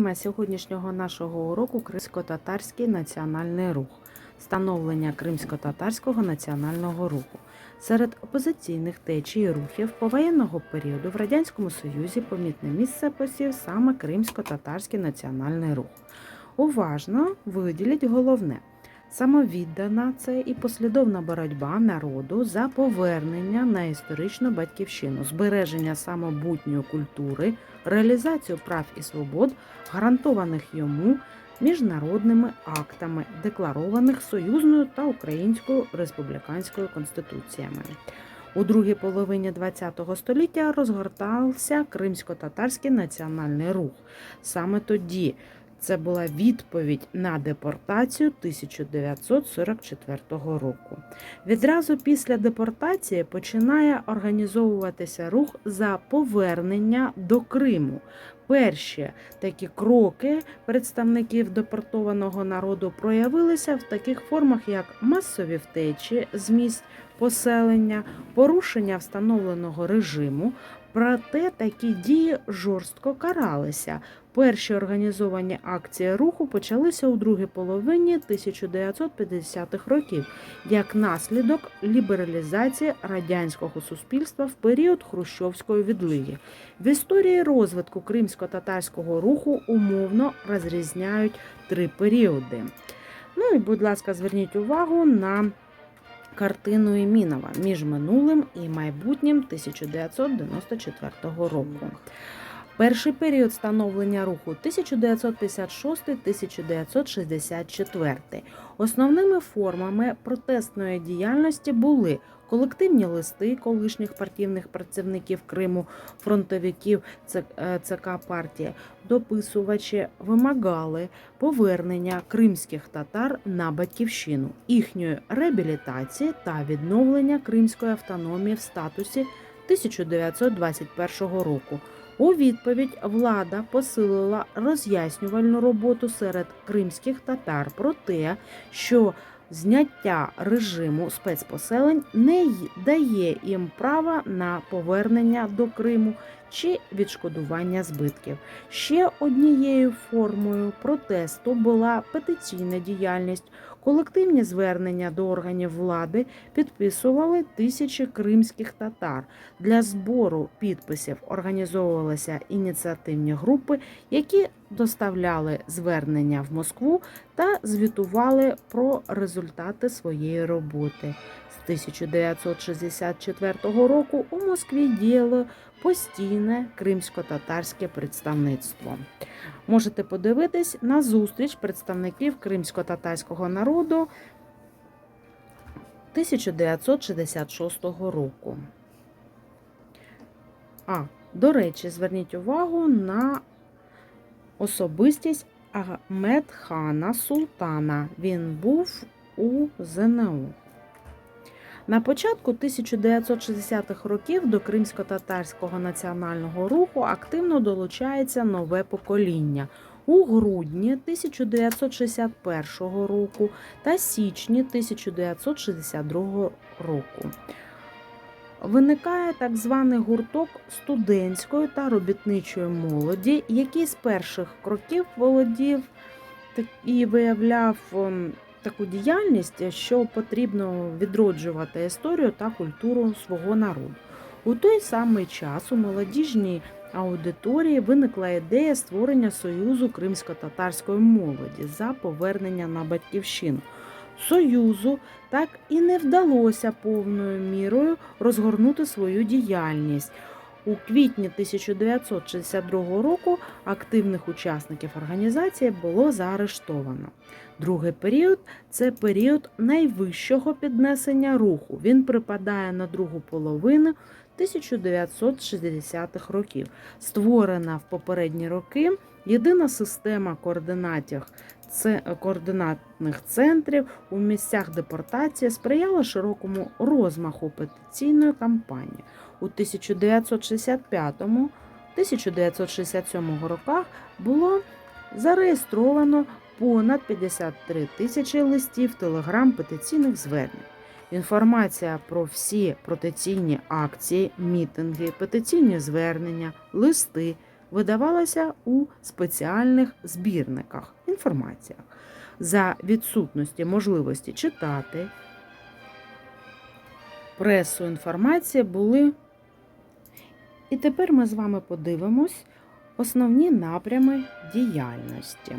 Тема сьогоднішнього нашого уроку Кримсько-татарський національний рух, становлення кримсько-татарського національного руху. Серед опозиційних течій рухів повоєнного періоду в Радянському Союзі помітне місце посів саме Кримсько-татарський національний рух. Уважно виділіть головне самовіддана це і послідовна боротьба народу за повернення на історичну батьківщину, збереження самобутньої культури, реалізацію прав і свобод, гарантованих йому міжнародними актами, декларованих союзною та українською республіканською конституціями. У другій половині ХХ століття розгортався кримсько-татарський національний рух. Саме тоді це була відповідь на депортацію 1944 року. Відразу після депортації починає організовуватися рух за повернення до Криму. Перші такі кроки представників депортованого народу проявилися в таких формах, як масові втечі з місць поселення, порушення встановленого режиму. Проте такі дії жорстко каралися. Перші організовані акції руху почалися у другій половині 1950-х років як наслідок лібералізації радянського суспільства в період хрущовської відлиги. В історії розвитку кримсько-татарського руху умовно розрізняють три періоди. Ну і, будь ласка, зверніть увагу на картину Імінова між минулим і майбутнім 1994 року. Перший період становлення руху 1956-1964. Основними формами протестної діяльності були колективні листи колишніх партійних працівників Криму, фронтовиків ЦК партії, дописувачі вимагали повернення кримських татар на батьківщину, їхньої реабілітації та відновлення кримської автономії в статусі 1921 року. У відповідь влада посилила роз'яснювальну роботу серед кримських татар про те, що зняття режиму спецпоселень не дає їм права на повернення до Криму чи відшкодування збитків. Ще однією формою протесту була петиційна діяльність. Колективні звернення до органів влади підписували тисячі кримських татар. Для збору підписів організовувалися ініціативні групи, які доставляли звернення в Москву та звітували про результати своєї роботи. З 1964 року у Москві діяло постійне кримсько-татарське представництво. Можете подивитись на зустріч представників кримсько-татарського народу 1966 року. А, до речі, зверніть увагу на особистість Ахмед-хана Султана. Він був у ЗНУ. На початку 1960-х років до кримсько-татарського національного руху активно долучається нове покоління. У грудні 1961 року та січні 1962 року. Виникає так званий гурток студентської та робітничої молоді, який з перших кроків володів і виявляв ем, таку діяльність, що потрібно відроджувати історію та культуру свого народу. У той самий час у молодіжній аудиторії виникла ідея створення Союзу кримсько-татарської молоді за повернення на батьківщину. Союзу так і не вдалося повною мірою розгорнути свою діяльність. У квітні 1962 року активних учасників організації було заарештовано. Другий період це період найвищого піднесення руху. Він припадає на другу половину 1960-х років. Створена в попередні роки єдина система координатів координатних центрів у місцях депортації сприяла широкому розмаху петиційної кампанії. У 1965-1967 роках було зареєстровано понад 53 тисячі листів телеграм петиційних звернень. Інформація про всі протиційні акції, мітинги, петиційні звернення, листи видавалася у спеціальних збірниках інформаціях. За відсутності можливості читати пресу інформації були. І тепер ми з вами подивимось основні напрями діяльності.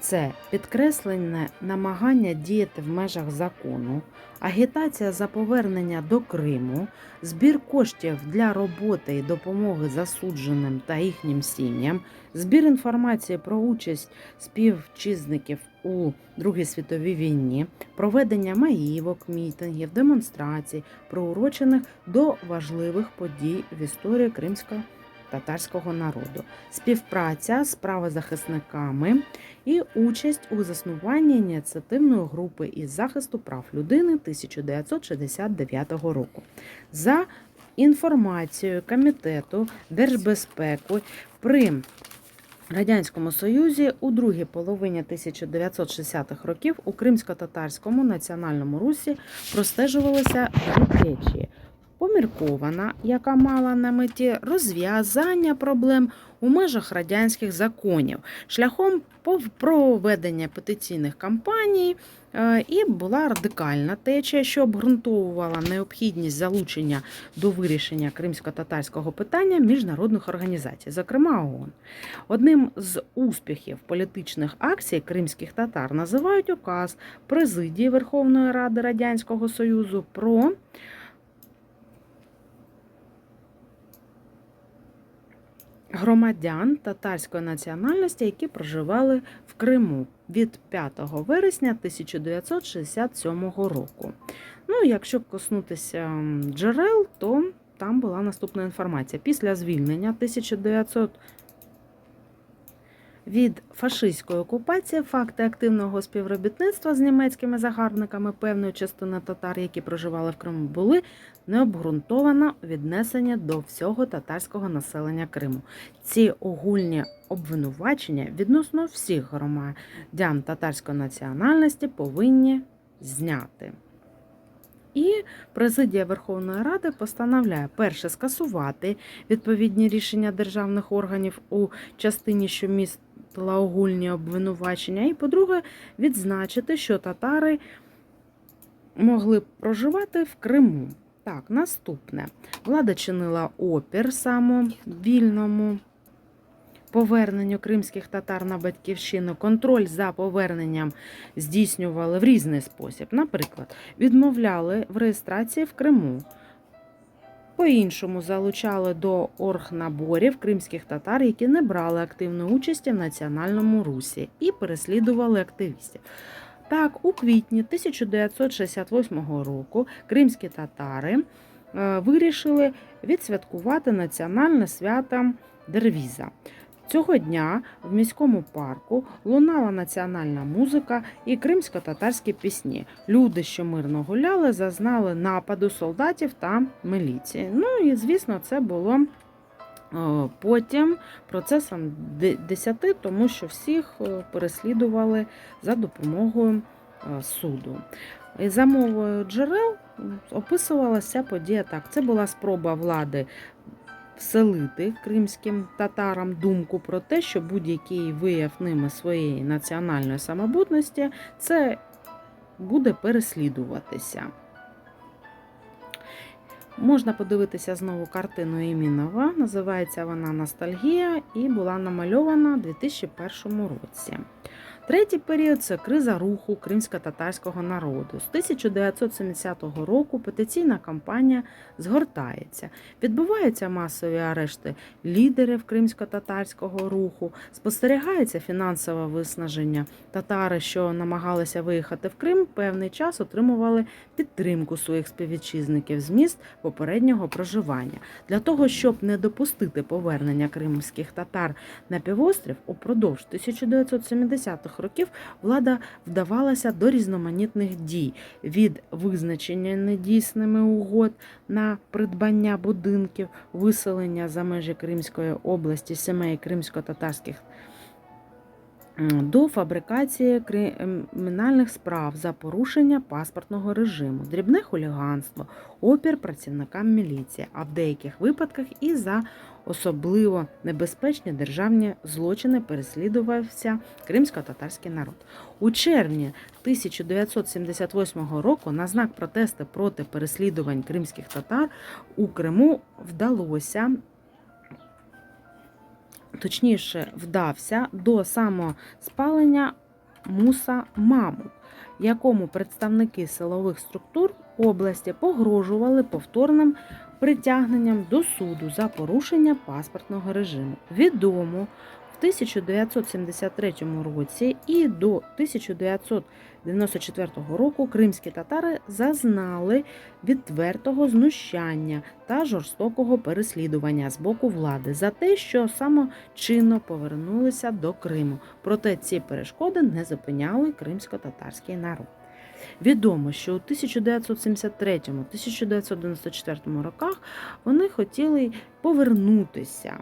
Це підкреслене намагання діяти в межах закону, агітація за повернення до Криму, збір коштів для роботи і допомоги засудженим та їхнім сім'ям, збір інформації про участь співвітчизників у Другій світовій війні, проведення маївок, мітингів, демонстрацій, приурочених до важливих подій в історії кримського татарського народу, співпраця з правозахисниками і участь у заснуванні ініціативної групи із захисту прав людини 1969 року. За інформацією Комітету держбезпеки при Радянському Союзі у другій половині 1960-х років у Кримсько-татарському національному русі простежувалися течії. Поміркована, яка мала на меті розв'язання проблем у межах радянських законів шляхом проведення петиційних кампаній е, і була радикальна течія, що обґрунтовувала необхідність залучення до вирішення кримсько-татарського питання міжнародних організацій, зокрема ООН. Одним з успіхів політичних акцій кримських татар називають указ президії Верховної Ради Радянського Союзу про громадян татарської національності, які проживали в Криму від 5 вересня 1967 року. Ну, якщо коснутися джерел, то там була наступна інформація. Після звільнення 1900 від фашистської окупації факти активного співробітництва з німецькими загарбниками певної частини татар, які проживали в Криму, були необґрунтовано віднесені до всього татарського населення Криму. Ці огульні обвинувачення відносно всіх громадян татарської національності повинні зняти. І президія Верховної Ради постановляє перше скасувати відповідні рішення державних органів у частині, що містила огульні обвинувачення, і, по-друге, відзначити, що татари могли проживати в Криму. Так, наступне. Влада чинила опір самовільному поверненню кримських татар на батьківщину. Контроль за поверненням здійснювали в різний спосіб. Наприклад, відмовляли в реєстрації в Криму. По-іншому залучали до оргнаборів кримських татар, які не брали активної участі в національному русі, і переслідували активістів. Так, у квітні 1968 року кримські татари е, вирішили відсвяткувати національне свято Дервіза. Цього дня в міському парку лунала національна музика і кримсько-татарські пісні. Люди, що мирно гуляли, зазнали нападу солдатів та міліції. Ну і звісно, це було е, потім процесом де- десяти, тому що всіх е, переслідували за допомогою е, суду. І за мовою джерел описувалася подія так. Це була спроба влади вселити кримським татарам думку про те, що будь-який вияв ними своєї національної самобутності це буде переслідуватися. Можна подивитися знову картину Імінова. Називається вона Ностальгія і була намальована у 2001 році. Третій період це криза руху кримсько-татарського народу. З 1970 року петиційна кампанія згортається. Відбуваються масові арешти лідерів кримсько-татарського руху, спостерігається фінансове виснаження. Татари, що намагалися виїхати в Крим, певний час отримували підтримку своїх співвітчизників з міст попереднього проживання. Для того, щоб не допустити повернення кримських татар на півострів, упродовж 1970-х років влада вдавалася до різноманітних дій. Від визначення недійсними угод на придбання будинків, виселення за межі Кримської області сімей кримсько-татарських до фабрикації кримінальних справ за порушення паспортного режиму, дрібне хуліганство, опір працівникам міліції, а в деяких випадках і за особливо небезпечні державні злочини переслідувався кримсько-татарський народ. У червні 1978 року на знак протесту проти переслідувань кримських татар у Криму вдалося. Точніше, вдався до самоспалення Муса Маму, якому представники силових структур області погрожували повторним притягненням до суду за порушення паспортного режиму. Відомо в 1973 році і до 1994 року кримські татари зазнали відвертого знущання та жорстокого переслідування з боку влади за те, що самочинно повернулися до Криму. Проте ці перешкоди не зупиняли кримсько-татарський народ. Відомо, що у 1973-1994 роках вони хотіли повернутися.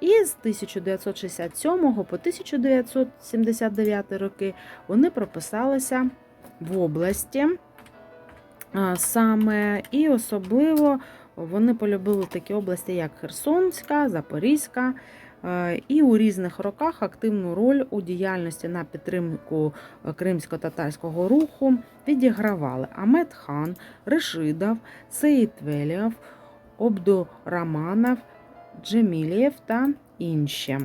І з 1967 по 1979 роки вони прописалися в області саме і особливо вони полюбили такі області, як Херсонська, Запорізька. Е, І у різних роках активну роль у діяльності на підтримку е, кримсько-татарського руху відігравали Амет Хан, Решидов, Сеїд Велєв, Обдураманов, Джемілєв та інші.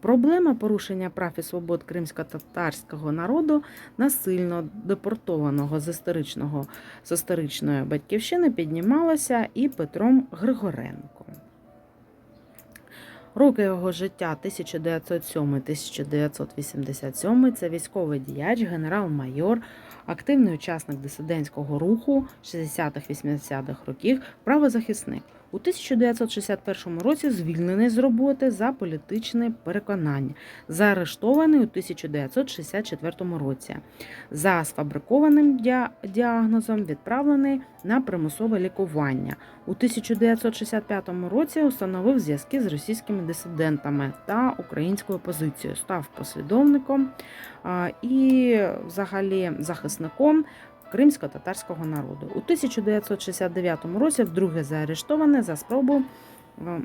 Проблема порушення прав і свобод кримсько-татарського народу, насильно депортованого з історичного з історичної батьківщини, піднімалася і Петром Григоренком. Роки його життя 1907-1987 це військовий діяч, генерал-майор, активний учасник дисидентського руху 60-х-80-х років, правозахисник. У 1961 році звільнений з роботи за політичне переконання, заарештований у 1964 році. За сфабрикованим діагнозом відправлений на примусове лікування. У 1965 році установив зв'язки з російськими дисидентами та українською опозицією, став послідовником і, взагалі, захисником кримсько-татарського народу. У 1969 році вдруге заарештоване за спробу е,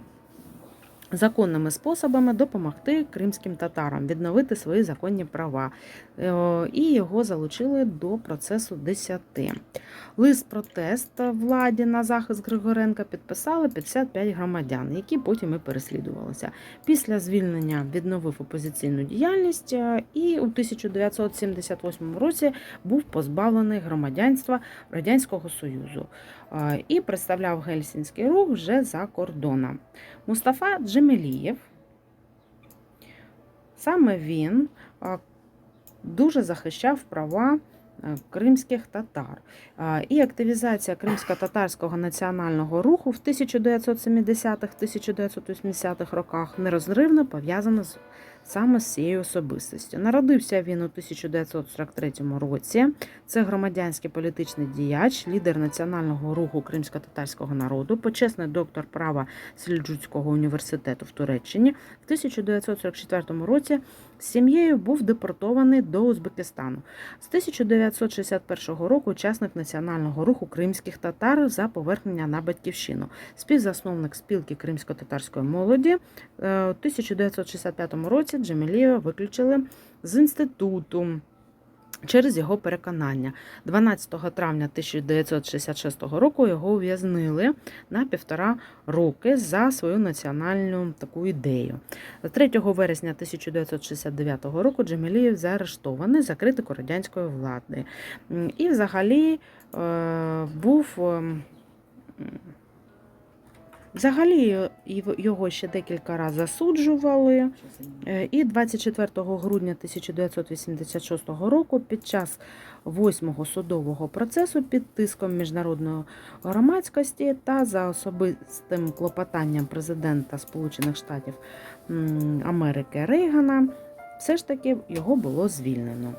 законними способами допомогти кримським татарам відновити свої законні права, Е, і його залучили до процесу 10. Лист протест владі на захист Григоренка підписали 55 громадян, які потім і переслідувалися. Після звільнення відновив опозиційну діяльність е, і у 1978 році був позбавлений громадянства Радянського Союзу е, і представляв гельсінський рух вже за кордоном. Мустафа Джемелієв. Саме він дуже захищав права е, кримських татар. І активізація кримсько-татарського національного руху в 1970-1980-х роках нерозривно пов'язана з саме з цією особистістю. Народився він у 1943 році. Це громадянський політичний діяч, лідер національного руху кримсько-татарського народу, почесний доктор права Сельджуцького університету в Туреччині. В 1944 році з сім'єю був депортований до Узбекистану. З 1961 року учасник національного руху кримських татар за повернення на батьківщину, співзасновник спілки кримсько-татарської молоді. Е, У 1965 році Джемілєва виключили з інституту. Через його переконання, 12 травня 1966 року його ув'язнили на півтора роки за свою національну таку ідею. 3 вересня 1969 року Джемілєв заарештований за критику радянської влади. І взагалі е, був. Взагалі його- його ще декілька разів засуджували. Е, І 24 грудня 1986 року під час восьмого судового процесу під тиском міжнародної громадськості та за особистим клопотанням президента Сполучених Штатів Америки Рейгана все ж таки його було звільнено.